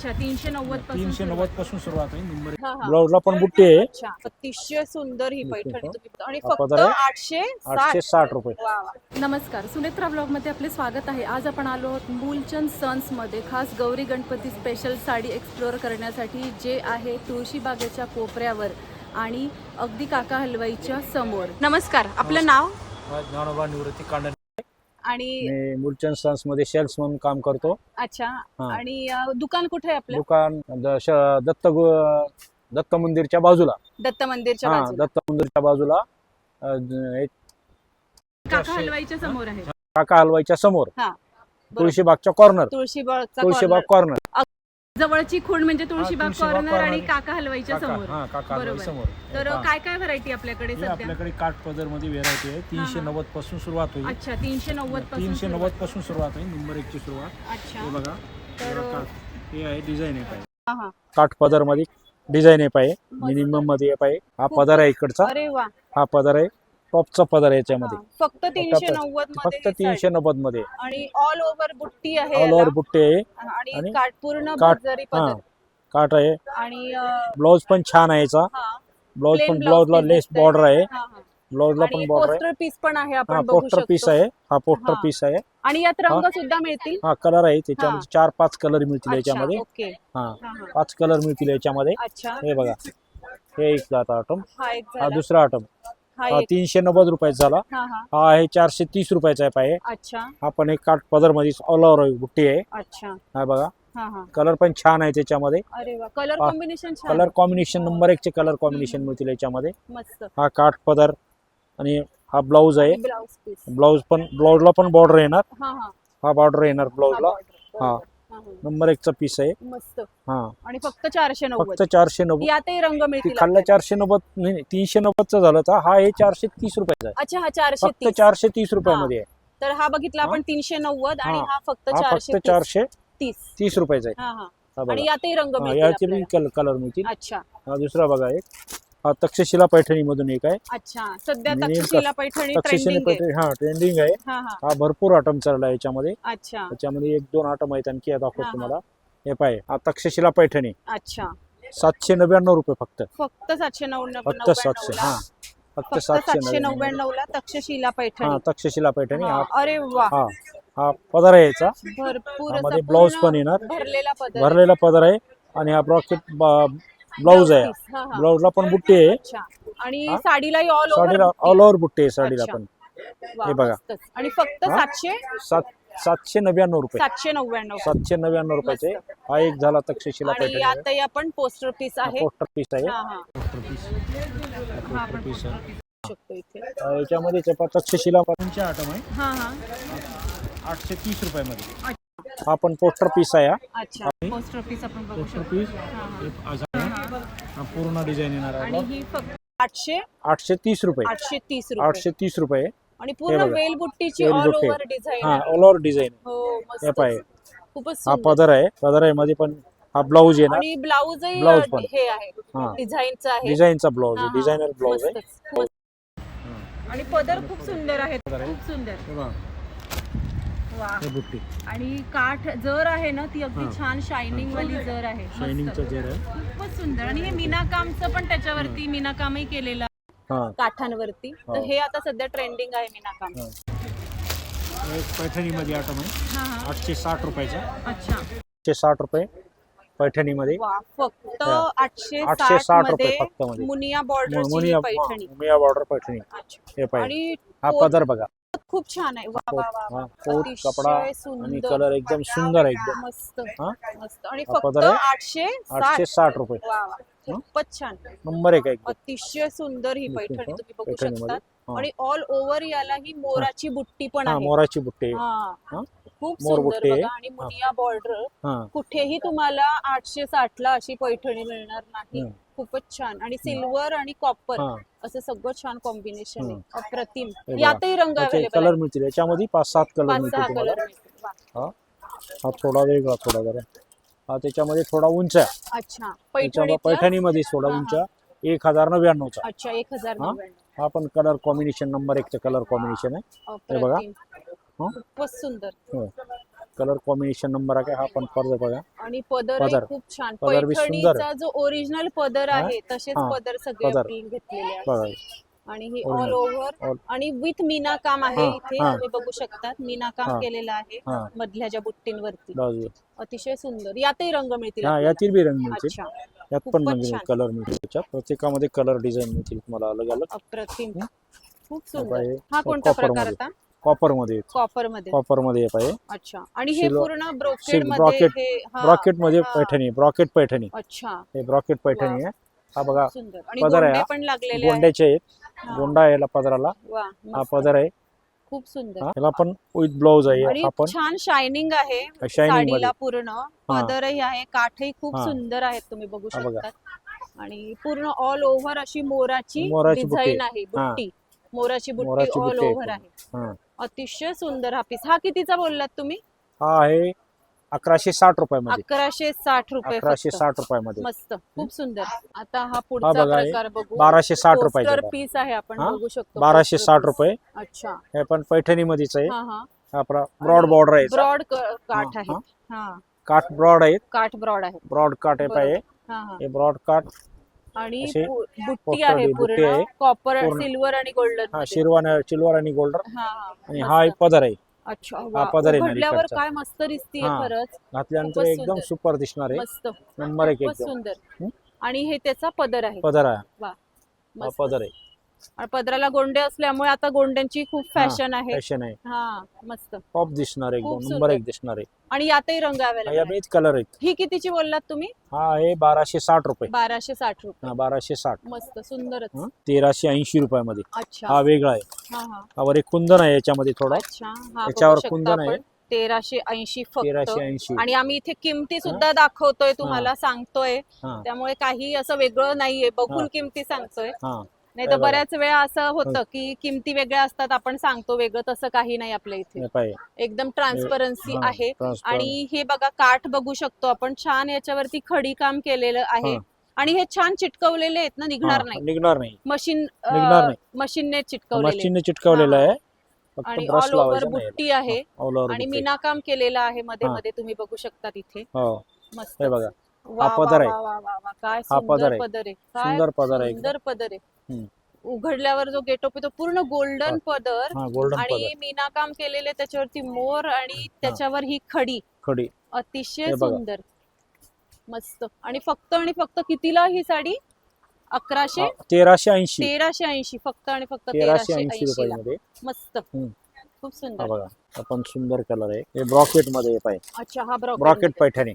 अच्छा तीनशे नव्वदपासून तीनशे सुरुवात. नव्वदपासून सुरुवात आहे. ब्लाऊजला पण बुट्टी आहे. अतिशय सुंदर ही पैठणी आणि फक्त. आठशे आठशे साठ रुपये. नमस्कार. सुनेत्रा ब्लॉगमध्ये आपले स्वागत आहे. आज आपण आलो आहोत मूलचंद सन्समध्ये खास गौरी गणपती स्पेशल साडी एक्सप्लोअर करण्यासाठी जे आहे तुळशीबागेच्या कोपऱ्यावर आणि अगदी काका हलवाईच्या समोर. नमस्कार. आपलं नाव? ज्ञानोबा निवृत्ती कांडण आणि मी मुलचंद सन्समध्ये सेल्स म्हणून काम करतो. अच्छा. हा. आणि अं, दुकान कुठे आहे आपलं? दुकान द- श- दत्त गु- दत्त मंदिरच्या बाजूला. दत्त मंदिरच्या हा बाजूला. दत्त मंदिरच्या बाजूला अ, ज- एक काका हलवाईच्या समोर आहे. काका हलवाईच्या समोर. बरोबर. तुळशीबागच्या कॉर्नर तुळशीबागचा तुळशीबाग corner. कॉर्नर जवळची खूण म्हणजे तुळशीबाग तुळशीबाग कॉर्नर आणि corner. काका हलवाईच्या समोर. हा काका तर हा. काय काय व्हरायटी आपल्याकडे हे सध्या? आपल्याकडे काठ पदरमध्ये व्हेरायटी आहे तीनशे. नव्वदपासून सुरुवात होईल. अच्छा तीनशे नव्वदपासून तीनशे सुरुवात. नव्वदपासून सुरुवात आहे नंबर एक ची सुरुवात. अच्छा. हे बघा. हे बघा, हे आहे डिझाईन आहे पाहिजे हा, हा. काठ पदरमध्ये डिझाईन आहे पाहिजे. मिनिमममध्ये आहे पाहिजे हा पदर आहे इकडचा. अरे वा. हा पदर आहे. टॉपचा पदर आहे याच्यामध्ये. फक्त तीनशे नव्वद फक्त मध्ये तीनशे नव्वदमध्ये. आणि ऑल ओव्हर बुट्टी आहे ऑल ओव्हर. बुट्टे आहे. आणि पूर्ण जरी हा काठ आहे. आणि ब्लाऊज पण छान आहे याचा. ब्लाऊज पण ब्लाऊजला लेस. बॉर्डर आहे. ब्लाऊजला पण बॉर्डर आहे. पोस्टर पीस पण आहे हा आपण पोस्टर पीस आहे. हा पोस्टर. पीस आहे. आणि यात रंग सुद्धा मिळतील. हा कलर आहे. त्याच्यामध्ये चार पाच कलर मिळतील याच्यामध्ये. हा. पाच कलर मिळतील याच्यामध्ये. हे बघा. हे एक जात आटम हा दुसरा आटम हा एक तीनशे नव्वद रुपयाचा झाला. हा आहे चारशे तीस रुपयाचा आहे पाहे अच्छा. हा पण एक काठ पदरमध्ये ऑल ओव्हर बुट्टी आहे. अच्छा. हा बघा. हा हा. कलर पण छान आहे त्याच्यामध्ये. कलर. कॉम्बिनेशन छान. कलर कॉम्बिनेशन नंबर एकचे कलर कॉम्बिनेशन मिळतील याच्यामध्ये. मस्त. हा काठ पदर आणि हा ब्लाऊज आहे. ब्लाऊज पण ब्लाऊजला पण बॉर्डर येणार. हा बॉर्डर येणार ब्लाऊजला हा. नंबर एकचा पीस आहे. मस्त. हा. आणि फक्त चारशे फक्त नव्वद चारशे नव्वद. यातही रंग ती मिळतील खाल्लं आपल्याला. चारशे नव्वद नाही नाही, तीनशे नव्वदचं झालं तर हा हे चारशे तीस रुपयाचा आहे. अच्छा हा चारशे फक्त तीस. चारशे तीस रुपयामध्ये आहे. तर हा बघितला आपण तीनशे नव्वद आणि हा. हा फक्त हा चारशे फक्त चारशे तीस. तीस रुपयाचा आहे. हा हा. हा आणि यातही रंग हा, मिळतील याचे आपल्याला. कलर मिळतील. अच्छा. हा दुसरा बघा एक. हा तक्षशिला पैठणी मधून एक आहे. अच्छा सध्या मिनिमम तक्षशिला पैठणी तक्षशिला ट्रेंडिंग आहे. पैठणी हा ट्रेंडिंग आहे. हा हा. हा भरपूर आटम चालला आहे याच्यामध्ये. अच्छा. त्याच्यामध्ये एक दोन आटम आहेत आणखी दाखवतो हा. तुम्हाला. हे पाय हा तक्षशिला पैठणी. अच्छा. सातशे नव्याण्णव रुपये फक्त. फक्त सातशे नव्याण्णव फक्त सातशे हा. फक्त फक्त सातशे सातशे नव्याण्णव नव्याण्णव ला तक्षशिला हा पैठणी तक्षशिला पैठणी हा, हा अरे वा. हा हा पदर आहे याचा. भरपूर असा मध्ये ब्लाऊज पूर्ण पण येणार. भरलेला पदर भरलेला पदर आहे. आणि हा ब्रॉकेट ब्लाऊज आहे. ब्लाऊजला पण बुट्टी आहे. अच्छा. आणि? साडीलाही ऑल साडीला ऑल ओव्हर बुट्टी आहे साडीला. पण. हे बघा. आणि फक्त? सातशे? सात सातशे नव्याण्णव रुपये. सातशे नव्याण्णव. सातशे नव्याण्णव रुपयाचे. हा एक झाला तक्षशिला पोस्टर पीस आहे. पोस्टर पीस आहे. हा हा. पोस्टर पीस आहे. शकतो इथे. अं, याच्यामध्ये चपा तक्षशिला पैठणीचे आटम आहे. हा हा. आठशे तीस रुपयामध्ये. हा पण पोस्टर पीस आहे हा. अच्छा. पोस्टर पीस आपण बघू पोस्टर शकतो. पीस पूर्ण डिझाईन येणार आणि आहे ही फक्त आठशे आठशे तीस रुपये. आठशे तीस रुपये. आठशे तीस रुपये. आणि पूर्ण बघा. वेल बुट्टीची ऑल बुट्टी. ओव्हर डिझाईन हा ऑल ओव्हर डिझाईन हो हे मस्त खूपच हा सुंदर. पदर आहे. पदर आहे मध्ये पण हा ब्लाऊज येणार आणि ब्लाऊजही ब्लाऊज पण. हे आहे. हा. डिझाईनचं आहे. डिझाईनचा ब्लाऊज हा, आहे. हा. डिझायनर ब्लाऊज आहे. मस्तच. मस्त. आणि पदर खूप सुंदर आहेत. आहे. खूप सुंदर. हे बघा, हे बुट्टी. आणि काठ जर आहे ना ती अगदी. छान शायनिंग वाली जर आहे. शायनिंगचा जेर आहे. खूपच सुंदर. आणि हे मीनाकामचं पण त्याच्यावरती मीनाकामही केलेलं आहे. हा. काठांवरती. तर हो. हे आता सध्या ट्रेंडिंग आहे मीनाकाम. एक पैठणीमध्ये आटम आहे. आठशे साठ रुपयाचा. अच्छा. आठशे साठ रुपये पैठणीमध्ये. वा फक्त. आठशे आठशे साठ रुपये मध्ये फक्त मध्ये. मुनिया बॉर्डर मुनिया पैठणी. मुनिया बॉर्डर पैठणी. हे पाहिजे. आणि हा पदर बघा. खूप छान आहे. वा वा वा. हा कोट अतिशय कपडा आणि सुंदर. कलर एकदम सुंदर आहे एकदम. मस्त हा? मस्त. आणि हा फक्त पदर आहे. आठशे आठशे साठ रुपये. वा वा. खूपच छान. नंबर एक आहे एकदम. अतिशय सुंदर ही पैठणी तुम्ही बघू पैठणीमध्ये. शकता हा. आणि ऑल ओव्हर याला ही. मोराची बुट्टी पण हा आहे. मोराची बुट्टी. हा. हा? खूप सुंदर. बघा. आणि मुनिया बॉर्डर हा. कुठेही तुम्हाला आठशे साठ ला अशी पैठणी मिळणार नाही. हम्म. खूपच छान. आणि सिल्वर आणि कॉपर हा. असं सगळं छान कॉम्बिनेशन आहे. अप्रतिम. हे बघा. यातही रंग त्याचे अवेलेबल कलर मिळतील. याच्यामध्ये पाच सात कलर पाच मिळतील सहा तुम्हाला. कलर. हा. हा थोडा वेगळा थोडा जरा. हा त्याच्यामध्ये थोडा उंच आहे. अच्छा. पैठणी पैठणीमध्ये थोडा हा, हा. उंच. आहे. एक हजार नव्याण्णवचा. अच्छा एक हजार हा? नव्याण्णव. हा पण कलर कॉम्बिनेशन नंबर एकचं कलर कॉम्बिनेशन आहे. बघा. अप्रतिम. हा? खूपच सुंदर हो. कलर कॉम्बिनेशन नंबर आहे हा पण पदर बघा आणि पदर पदर. खूप छान पदर बी सुंदर पैठणीचा जो ओरिजिनल पदर हा? आहे तसेच हा. पदर सगळे पदर. आपण घेतलेले आहेत बघा आणि हे Original. All over All. आणि विथ मीना काम आहे हा, इथे हा. तुम्ही बघू शकतात मीना काम हा. केलेलं आहे हा मधल्या ज्या बुट्टींवरती अतिशय सुंदर यातही रंग मिळतील हा आपल्याला. यातील बी रंग मिळतील अच्छा यात पण खूपच छान. कलर मिळतील त्याच्यात प्रत्येकामध्ये कलर डिझाईन मिळतील तुम्हाला अलग अलग अप्रतिम हं? खूप हे सुंदर हा कोणता copper प्रकारमध्ये. आता कॉपरमध्ये कॉपरमध्ये कॉपरमध्ये पाहिजे अच्छा. आणि हे पूर्ण ब्रोकेडमध्ये हे हा, ब्रॉकेटमध्ये हा. पैठणी ब्रॉकेट पैठणी. अच्छा. हे ब्रॉकेट पैठणी आहे. हा बघा सुंदर. आणि पदर आहे गोंडे हा. पण लागलेले आहेत गोंड्याचे आहेत. हा. गोंडा आहे याला पदराला. वा हा मस्त. पदर आहे. खूप सुंदर. हा, याला पण विथ ब्लाऊज आहे. आणि हा पण छान शायनिंग आहे शायनिंगमध्ये. साडीला पूर्ण. पदरही आहे. काठही खूप हा. सुंदर आहेत तुम्ही बघू हा बघा. शकता आणि पूर्ण ऑल ओव्हर अशी मोराची मोराची बुट्टी. डिझाईन आहे. बुट्टी. मोराची बुट्टी मोराची ऑल बुट्टी आहे ओव्हर. आहे. हा. अतिशय सुंदर हा पीस हा कितीचा बोललात तुम्ही? हा आहे अकराशे साठ रुपयामध्ये. अकराशे साठ रुपये अकराशे फक्त. साठ रुपयामध्ये. मस्त. खूप सुंदर. आता हा पुढचा बघा हे प्रकार बघू. बाराशे साठ रुपयाचे पीस आहे आपण हा? बघू शकतो बाराशे poster साठ piece. रुपये. अच्छा. हे पण पैठणी मध्येच आहे. हा हा. हा आपला ब्रॉड बॉर्डर आहे. ब्रॉड काठ हा, आहे. हा. काठ ब्रॉड आहेत काठ ब्रॉड आहे. ब्रॉड काठ आहे बरोबर. पाहिजे. हा हा. हे ब्रॉड काठ. आणि असे पु- बुट्टी आहे बुट्टी पूर्ण आहे. कॉपर पूर्ण. सिल्वर आणि गोल्डन हा शिरवान सिल्वर आणि गोल्डर हा हा आणि. हा एक पदर आहे अच्छा वा. पदर आहे उघडल्यावर. काय मस्त दिसतीये हा. खरंच घातल्यानंतर खूपच एकदम सुंदर. सुपर दिसणार आहे मस्त नंबर एक खूपच एकदम सुंदर हं? आणि हे त्याचा पदर आहे पदर आहे वा हा मस्त. पदर आहे आणि पदराला गोंडे असल्यामुळे आता गोंड्यांची खूप फॅशन आहे. फॅशन आहे. हा मस्त. टॉप दिसणार आहे खूप एकदम नंबर सुंदर. एक दिसणार आहे. आणि यातही रंग हा, अवेलेबल या कलर आहेत. ही कितीची बोललात तुम्ही? हा आहे बाराशे साठ रुपये. बाराशे साठ रुपये. हा बाराशे साठ. मस्त सुंदरच. हं? तेराशे ऐंशी रुपयामध्ये. अच्छा. हा वेगळा आहे. हा हा. हा वर एक कुंदन आहे याच्यामध्ये थोडा. अच्छा. हा याच्यावर बघू शकता कुंदन आहे. आपण. तेराशे ऐंशी फक्त. तेराशे ऐंशी. आणि आम्ही इथे किमती सुद्धा दाखवतोय तुम्हाला सांगतोय. हा. त्यामुळे काही असं वेगळं नाहीये. बघून हा. किमती सांगतोय. हा. नाही तर. बऱ्याच वेळा असं होतं की किमती वेगळ्या असतात आपण सांगतो वेगळं तसं काही नाही आपल्या इथे. एकदम ट्रान्सपरन्सी आहे. आणि हे बघा काठ बघू शकतो आपण. छान याच्यावरती खडी काम केलेलं आहे. आणि हे छान चिटकवलेले आहेत ना निघणार नाही. निघणार नाही. मशीन. मशीनने चिटकवलेले. मशीनने चिटकवलेलं आहे. आणि ऑल ओव्हर बुट्टी आहे. आणि. मीनाकाम केलेलं आहे मध्ये. मध्ये तुम्ही बघू शकता तिथे हो. मस्त बघा. वा, हा पदर आहे. काय सुंदर. पदर आहे. सुंदर पदर आहे. उघडल्यावर जो गेटअप आहे तो पूर्ण गोल्डन पदर. आणि मीनाकाम केलेले त्याच्यावरती मोर आणि त्याच्यावर ही खडी. खडी. अतिशय. सुंदर. मस्त. आणि फक्त आणि फक्त कितीला ही साडी? अकराशे? तेराशे ऐंशी. तेराशे ऐंशी. फक्त आणि फक्त तेराशे ऐंशी रुपयामध्ये. मस्त. खूप सुंदर. बघा. हा पण सुंदर कलर आहे. हे ब्रॉकेटमध्ये पाहिजे अच्छा हा brocade. Brocade Paithani.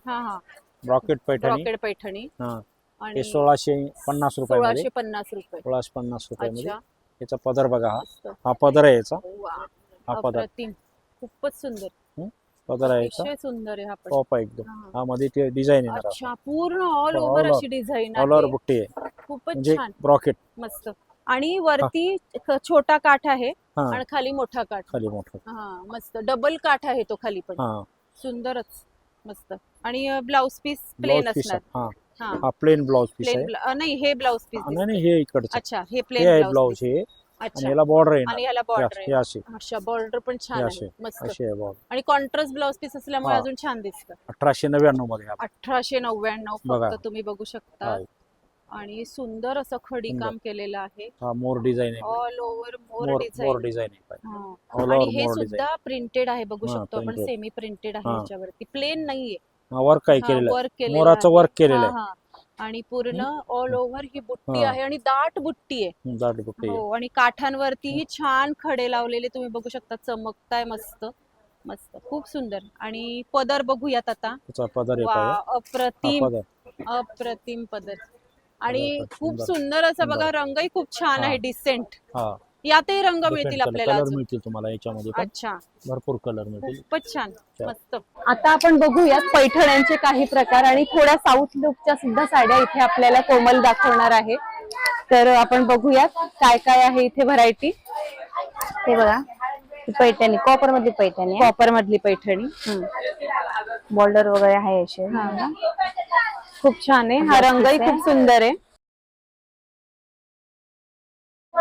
Brocade Paithani. Brocade Paithani. हा. हे सोळाशे पन्नास रुपयामध्ये सोळाशे पन्नास रुपये. सोळाशे पन्नास रुपयामध्ये अच्छा. याचा पदर बघा हा. मस्त. हा पदर आहे याचा. वा. हा पदर. अप्रतिम खूपच सुंदर. पदर आहे याचा. अतिशय सुंदर आहे हा पण. टॉप आहे एकदम. हा. हा मध्ये ते डिझाईन येणार अच्छा पूर्ण ऑल All ओव्हर over. अशी डिझाईन ऑल ओव्हर आहे बुट्टी आहे. खूपच म्हणजे छान. ब्रॉकेट मस्त. आणि वरती छोटा काठ आहे हा. आणि खाली मोठा काठ. खाली मोठं हा मस्त. डबल काठ आहे तो खाली पण. हा. सुंदरच. मस्त. आणि blouse piece blouse plain piece असणार. हा. हा. प्लेन ब्लाउज पीस आहे. प्लेन नाही हे ब्लाउज पीस नाही नाही हे इकडचं. अच्छा हे हे प्लेन ब्लाउज ब्लाउज हे. आणि अच्छा याला बॉर्डर आहे आणि ह्याला बॉर्डर हे आहे. असे. अच्छा बॉर्डर पण छान आहे. मस्त. असे आहे बॉर्डर आणि कॉन्ट्रास्ट ब्लाउज पीस असल्यामुळे हा. अजून छान दिसतं. अठराशे नव्याण्णवमध्ये हा. अठराशे नव्याण्णव बघा. फक्त तुम्ही बघू शकता. आणि सुंदर असं खडी सुंदर. काम केलेलं आहे. हा मोर डिझाईन आहे. ऑल ओव्हर मोर मोर मोर डिझाईन डिझाईन आहे पाहिजे. हा. आणि हे सुद्धा प्रिंटेड आहे बघू हा, शकतो आपण printed. सेमी प्रिंटेड आहे हा. याच्यावरती. प्लेन नाहीये. वर्क काय केलेलं आहे. केलेलं मोराचं आहे. वर्क केलेलं हा, हा. आणि पूर्ण ऑल ओव्हर ही बुट्टी हा. आहे आणि दाट बुट्टी आहे. आहे दाट बुट्टी आहे. हो आणि काठांवरतीही छान खडे लावलेले तुम्ही बघू शकता. चमकताय मस्त. मस्त. खूप सुंदर. आणि पदर बघूयात आता. त्याचा पदर आहे वा. हा अप्रतिम. पदर. अप्रतिम पदर. आणि खूप सुंदर. सुंदर असं बघा रंगही खूप छान हा. आहे डिसेंट हा. यातही रंग मिळतील आपल्याला कलर अजून. मिळतील तुम्हाला याच्यामध्ये पण. अच्छा. भरपूर कलर मिळतील. खूपच छान. मस्त. आता आपण बघूयात पैठण्यांचे काही प्रकार आणि थोड्या साऊथ लुकच्या सुद्धा साड्या इथे आपल्याला कोमल दाखवणार आहे. तर आपण बघूयात काय काय आहे इथे व्हरायटी हे बघा. ही पैठणी कॉपर मधली पैठणी कॉपर मधली पैठणी. बॉर्डर वगैरे आहे असे. खूप छान आहे. हा रंगही खूप सुंदर आहे.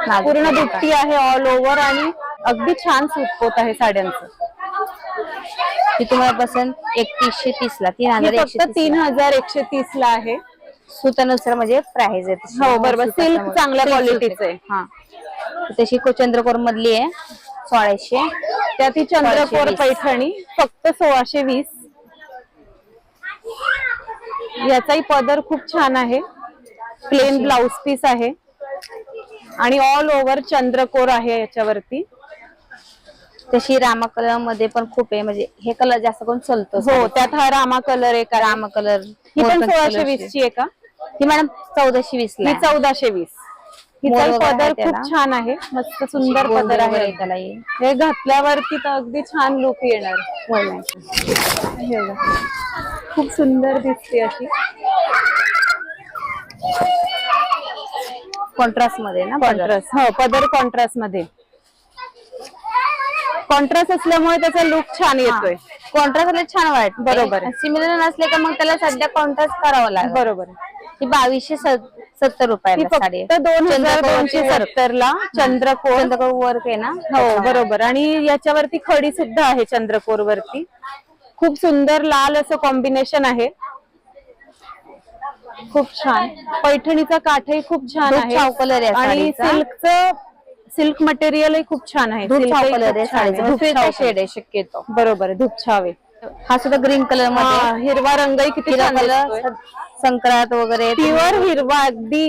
पूर्ण. दुपटी आहे ऑल ओव्हर आणि अगदी छान सूट होत आहे साड्यांचं. ती तुम्हाला पसंत एकतीसशे तीस ला तीन हजार फक्त एकशे तीन हजार एकशे तीस ला आहे. सुतानुसार म्हणजे प्राइस आहे तशी. हो बरोबर. सुताचं सिल्क चांगल्या silk क्वालिटीचं आहे. हा. तशी चंद्रकोर मधली आहे सोळाशे. त्यात ही चंद्रकोर. पैठणी फक्त सोळाशे वीस. याचाही पदर खूप छान आहे. प्लेन ब्लाउज पीस आहे. आणि ऑल ओव्हर चंद्रकोर आहे याच्यावरती. तशी रामा कलरमध्ये पण खूप आहे म्हणजे हे कलर जास्त करून चालतो. हो त्यात हा रामा कलर आहे. रामा कलर ही पण सोळाशे वीस ची. आहे का? ही मॅडम चौदाशे वीस ही. चौदाशे वीस. आहे पदर. खूप छान आहे. मस्त सुंदर पदर आहे. त्याला. हे. घातल्यावरती तर अगदी छान लुक येणार. खूप सुंदर दिसते अशी. कॉन्ट्रास्टमध्ये ना. कॉन्ट्रास्ट हो पदर कॉन्ट्रास्टमध्ये. कॉन्ट्रास्ट असल्यामुळे त्याचा लुक छान येतोय. कॉन्ट्रास्ट छान वाटत बरोबर. सिमिलर नसले का मग त्याला सध्या कॉन्ट्रास्ट करावं लागेल. बरोबर. ही बावीसशे सत- सत्तर रुपयाला साडी दोन हजार दोनशे. सत्तर ला चंद्रकोर चंद्रकोर वर्क आहे ना? हो बरोबर. आणि याच्यावरती खडी सुद्धा आहे चंद्रकोर वरती खूप सुंदर लाल असं कॉम्बिनेशन आहे. खूप छान. पैठणीचा काठही खूप छान आहे. आणि साडीचा. सिल्कचं सिल्क मटेरियलही खूप छान आहे. दूध सिल्कही छाव कलर खूप आहे छान आहे. साडीचा. धूप छाव शेड आहे शक्यतो. बरोबर आहे, धूप छावे. हा सुद्धा ग्रीन कलरमध्ये. हा, हिरवा रंगही किती हिरवा छान कलर संक्रांत वगैरे. प्युअर हिरवा अगदी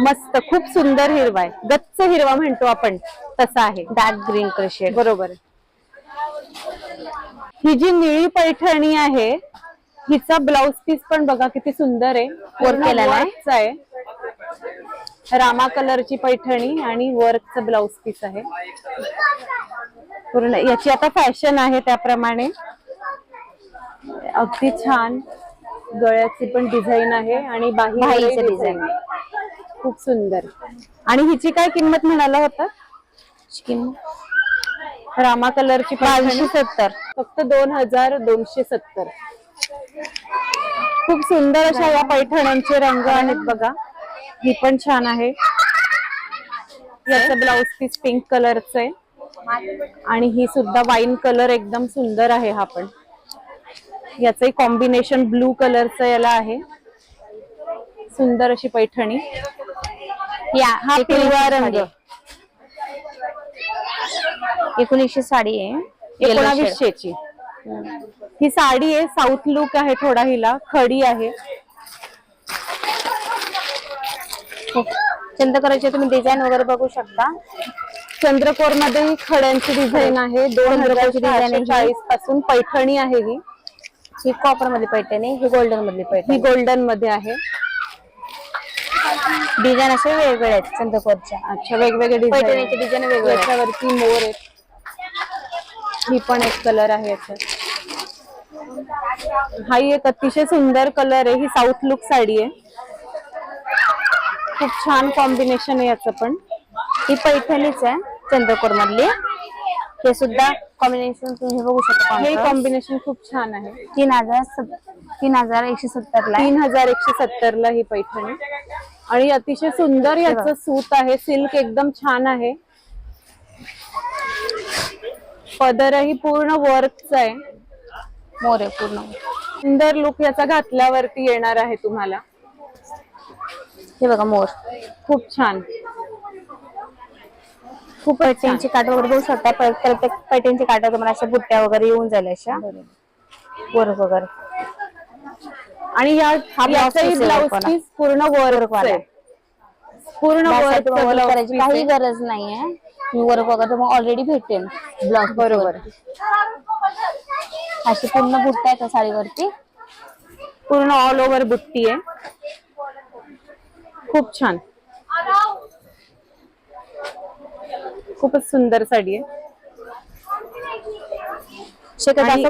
मस्त खूप सुंदर हिरवा आहे. गच्च हिरवा म्हणतो आपण तसा आहे. डार्क ग्रीन कलर शेड बरोबर ही जी निळी पैठणी आहे हिचा ब्लाउज पीस पण बघा किती सुंदर आहे. केलेला रामा कलरची पैठणी आणि वर्कचं ब्लाउज पीस आहे. पूर्ण याची आता फॅशन आहे त्याप्रमाणे. अगदी छान. गळ्याची पण डिझाईन आहे आणि बाही design. खूप सुंदर. आणि हिची काय किंमत म्हणाला होता? रामा कलरची बावीसशे सत्तर. फक्त दोन हजार दोनशे सत्तर. खूप सुंदर अशा या पैठण्यांचे रंग आहेत बघा. ही पण छान आहे. याचं ब्लाउज पीस पिंक कलरचं आहे. आणि ही सुद्धा वाईन कलर एकदम सुंदर आहे हा पण. याचंही कॉम्बिनेशन ब्लू कलरचं याला आहे. सुंदर अशी पैठणी. या हा पिवळा रंग. एकोणीसशे साडी आहे. एकोणावीसशे ची ही साडी आहे साऊथ लुक आहे थोडा हिला खडी आहे. चंद्रकोरचे तुम्ही डिझाईन वगैरे बघू शकता. चंद्रकोरमध्ये ही खड्यांची डिझाईन आहे दोन हजार चंद्रकोरची design आहे ही. चाळीसपासून पैठणी आहे ही. ही कॉपरमध्ये पैठणी ही गोल्डन मधली ही पैठणी गोल्डनमध्ये आहे. डिझाईन असे वेगवेगळे आहेत चंद्रकोरच्या. अच्छा वेगवेगळे पैठणीचे डिझाईन डिझाईन वेगवेगळे मोर आहेत. ही पण एक कलर आहे याच्यात. हा ही एक अतिशय सुंदर कलर आहे. ही साऊथ लुक साडी आहे. खूप छान कॉम्बिनेशन आहे याचं पण. ही पैठणीच आहे चंद्रकोर मधली. हे सुद्धा कॉम्बिनेशन तुम्ही बघू शकता हे. कॉम्बिनेशन खूप छान आहे. तीन हजार तीन हजार एकशे सत्तर ला. तीन हजार एकशे सत्तर ला ही पैठणी. आणि अतिशय सुंदर याचं सूत आहे. सिल्क एकदम छान आहे. पदरही पूर्ण वर्कचा आहे. मोर आहे पूर्ण. सुंदर लुक याचा घातल्यावरती येणार आहे तुम्हाला. हे बघा मोर. खूप छान. खूप पैठणची काठ वगैरे बघू शकता. प्रत्येक पैठणची काठ तुम्हाला अशा बुट्ट्या वगैरे येऊन जाईल अशा. वर्क वगैरे. आणि या blouse याचाही piece आहे ब्लाउज लोकांना. पीस पूर्ण वर्क वाला. पूर्ण work करायची काही गरज नाहीये. वर्क वगैरे तुम्हाला ऑलरेडी भेटेल ब्लाउज बरोबर. अशी पूर्ण बुट्ट्या आहेत त्या साडीवरती. पूर्ण ऑल ओव्हर बुट्टी आहे. खूप छान. खूपच सुंदर साडी आहे.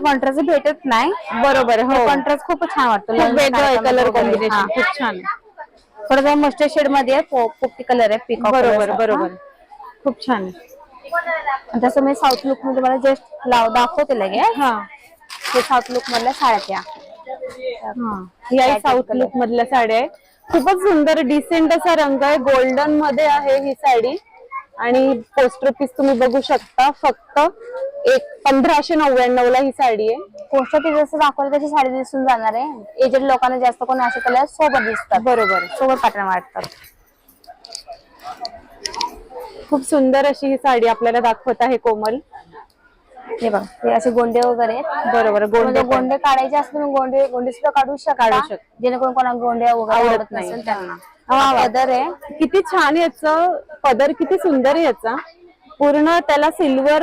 कॉन्ट्रास्ट भेटत नाही. बरोबर हो कॉन्ट्रास्ट खूप छान वाटतो. वेगळं आहे कलर. कॉम्बिनेशन. खूप छान आहे. थोडं मस्टर्ड शेडमध्ये आहे, पोपटी कलर आहे पिकॉक बरोबर बरोबर. खूप छान आहे. तसं मी साऊथ लुकमध्ये तुम्हाला जस्ट लाव दाखवते लगेच. हा. हे साऊथ लुक मधल्या साड्या. त्या ही आहे साऊथ लुक मधल्या साड्या आहे खूपच सुंदर डिसेंट असा रंग आहे. गोल्डनमध्ये आहे ही साडी. आणि पोस्टर पीस तुम्ही बघू शकता. फक्त एक पंधराशे नव्याण्णव ला ही साडी आहे. पोस्टर पीस जसं दाखवलं तशी साडी दिसून जाणार आहे. एजेड लोकांना जास्त कोण असे कलर सोबत दिसतात. बरोबर सोबत पॅटर्न वाटतात. खूप सुंदर अशी ही साडी आपल्याला दाखवत आहे कोमल. हे बघा हे असे गोंडे वगैरे आहेत. बरोबर गोंडे गोंडे पण. गोंडे काढायचे असतील गोंडे गोंडे सुद्धा काढू शकता. काढू शकता. जेणेकरून कोणा गोंडे वगैरे आवडत आवडत नाही. नसेल त्यांना. पदर आहे. किती छान याचं पदर किती सुंदर आहे याचा. पूर्ण त्याला सिल्वर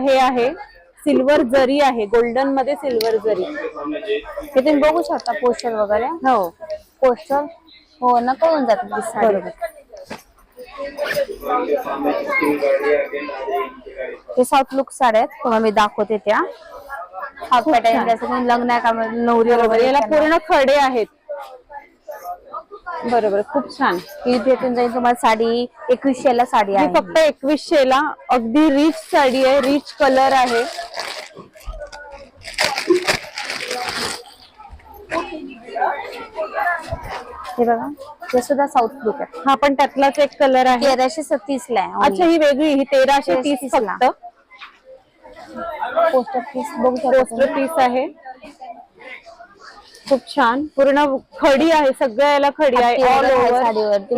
हे आहे. सिल्वर जरी आहे गोल्डनमध्ये सिल्वर जरी. हे तुम्ही बघू शकता पोस्टर वगैरे. हो. पोस्टर हो ना कळून जातात ती साडी. हे साऊथ लुक साड्या आहेत. तुम्हाला मी दाखवते त्या. हाफ पॅटर्न लग्न आहे का? नवरी वगैरे याला. पूर्ण खडे आहेत. बरोबर. खूप छान. ही भेटून जाईल तुम्हाला साडी. एकवीसशे ला साडी आहे. फक्त एकवीसशे ला. अगदी रिच साडी आहे. रिच कलर आहे. हे बघा हे सुद्धा साऊथ लुक आहे हा पण त्यातलाच एक कलर आहे. तेराशे सत्तीस ला आहे अच्छा ही वेगळी ही तेराशे तीस 30 ला. पोस्टर पीस बघू पोस्टर पीस आहे. खूप छान. पूर्ण खडी आहे सगळ्या याला खडी आहे. ऑल ओव्हर साडीवरती,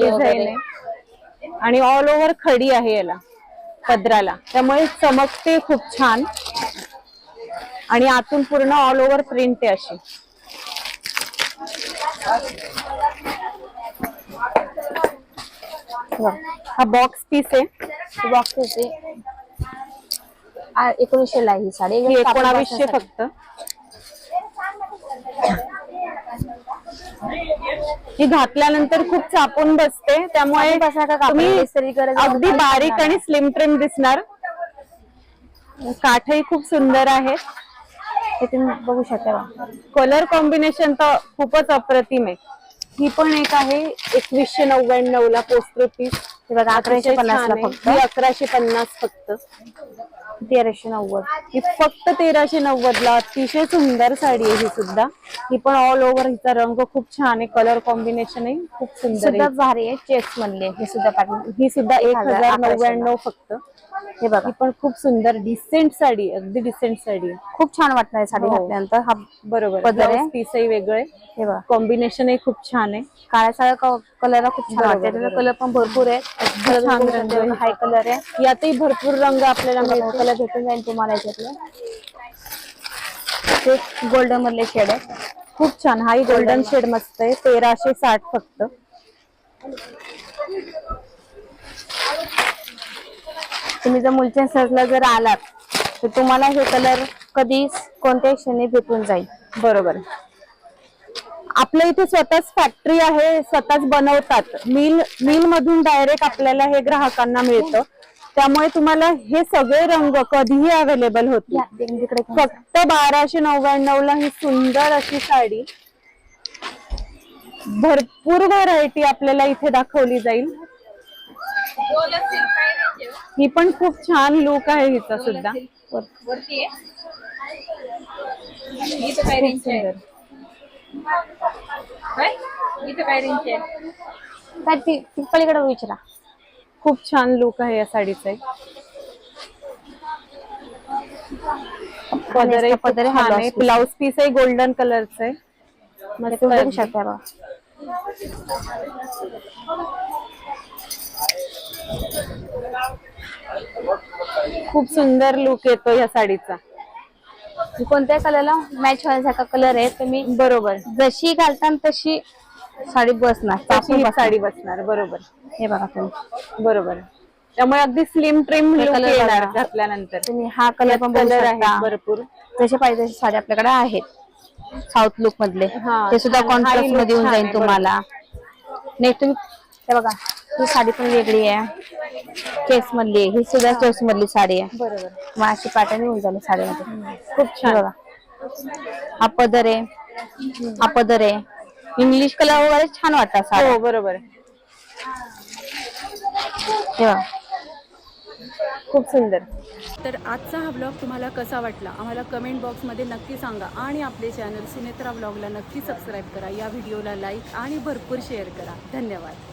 डिझाईन. आहे. आणि ऑल ओव्हर खडी आहे याला पदराला. त्यामुळे चमकते खूप छान. आणि आतून पूर्ण ऑल ओव्हर प्रिंट आहे अशी. हे बॉक्स पीस आहे. बॉक्स होते एकोणीसशे ला आहे ही साडी. एकोणावीसशे फक्त. ही घातल्यानंतर खूप चापून बसते. त्यामुळे अगदी बारीक. आणि स्लिम ट्रिम दिसणार. काठही खूप सुंदर आहेत हे तुम्ही बघू शकता. कलर कॉम्बिनेशन तर खूपच अप्रतिम आहे. ही पण एक आहे एकवीसशे नव्याण्णव ला पोस्टर पीस हे बघा अकराशे पन्नास ला फक्त. अकराशे पन्नास फक्त. तेराशे नव्वद. ही फक्त तेराशे नव्वद ला. अतिशय सुंदर साडी आहे ही सुद्धा. ही पण ऑल ओव्हर हिचा रंग खूप छान आहे. कलर कॉम्बिनेशन आहे. खूप सुंदर आहे. भारी आहे. चेक्स म्हणले हे सुद्धा ही सुद्धा एक हजार नव्याण्णव फक्त. हे बघा. ही पण खूप सुंदर डिसेंट साडी अगदी डिसेंट साडी. आहे. खूप छान वाटणार आहे साडी हो. घातल्यानंतर. हा बरोबर. पदर आहे. पीसही वेगळं. आहे हे बघा. कॉम्बिनेशनही खूप छान आहे. काळ्या साड्या कलर खूप छान बरोबर, वाटते बरोबर. कलर पण भरपूर आहे. छान रंग आहे. हाय कलर आहे. यातही भरपूर रंग आपल्याला कलर भेटून जाईल तुम्हाला याच्यातलं ते गोल्डन मधले शेड आहे खूप छान. हाही गोल्डन शेड मस्त आहे. तेराशे साठ फक्त. तुम्ही जर मुलचंद सर्चला जर आलात तर तुम्हाला हे कलर कधी कोणत्याही क्षणी भेटून जाईल. बरोबर. आपल्या इथे स्वतःच फॅक्टरी आहे स्वतःच बनवतात. मिल मिल मधून डायरेक्ट आपल्याला हे ग्राहकांना मिळतं. त्यामुळे तुम्हाला हे सगळे रंग कधीही अवेलेबल होतील. घ्या. फक्त बाराशे नव्याण्णव ला ही सुंदर अशी साडी भरपूर व्हरायटी आपल्याला इथे दाखवली जाईल. ही पण खूप छान लुक आहे हिचा सुद्धा. खूप सुंदर. काय ती ती पलीकडे विचारा खूप छान लुक आहे या साडीचा पदर पदर आहे, हा. ब्लाउज पीस आहे गोल्डन कलरचं आहे. मस्त बघू. शकता बघा. खूप सुंदर लुक येतो या साडीचा. कोणत्या कलरला मॅच व्हायसारखा कलर आहे तुम्ही बरोबर. जशी घालता तशी साडी बसणार तशी ही. साडी बसणार बरोबर. हे बघा तुम्ही. बरोबर. त्यामुळे अगदी स्लिम ट्रिम लुक color येणार बघा. घातल्यानंतर. तुम्ही हा कलर पण बघू कलर शकता. आहे भरपूर. जसे पाहिजे तसे साडी आपल्याकडे आहेत साऊथ लुक मधले. हा, ते सुद्धा छान. कॉन्ट्रास्ट look मध्ये येऊन छान जाईल तुम्हाला. नेक्स्ट तुम्ही हे बघा. ही साडी पण वेगळी आहे. केस मधली आहे. ही सुद्धा चॉईस मधली साडी आहे. बरोबर. मग अशी पॅटर्न येऊन जाईल साडीमध्ये. खूप छान. बघा हा पदर आहे हा पदर आहे इंग्लिश कलर वगैरे छान वाटतात साड्या हो बरोबर हे बघा. खूप सुंदर. तर आजचा हा ब्लॉग तुम्हाला कसा वाटला? आम्हाला कमेंट बॉक्समध्ये नक्की सांगा. आणि आपले चॅनल सिनेत्रा ब्लॉगला नक्की सबस्क्राईब करा. या व्हिडिओला लाईक आणि भरपूर शेअर करा. धन्यवाद.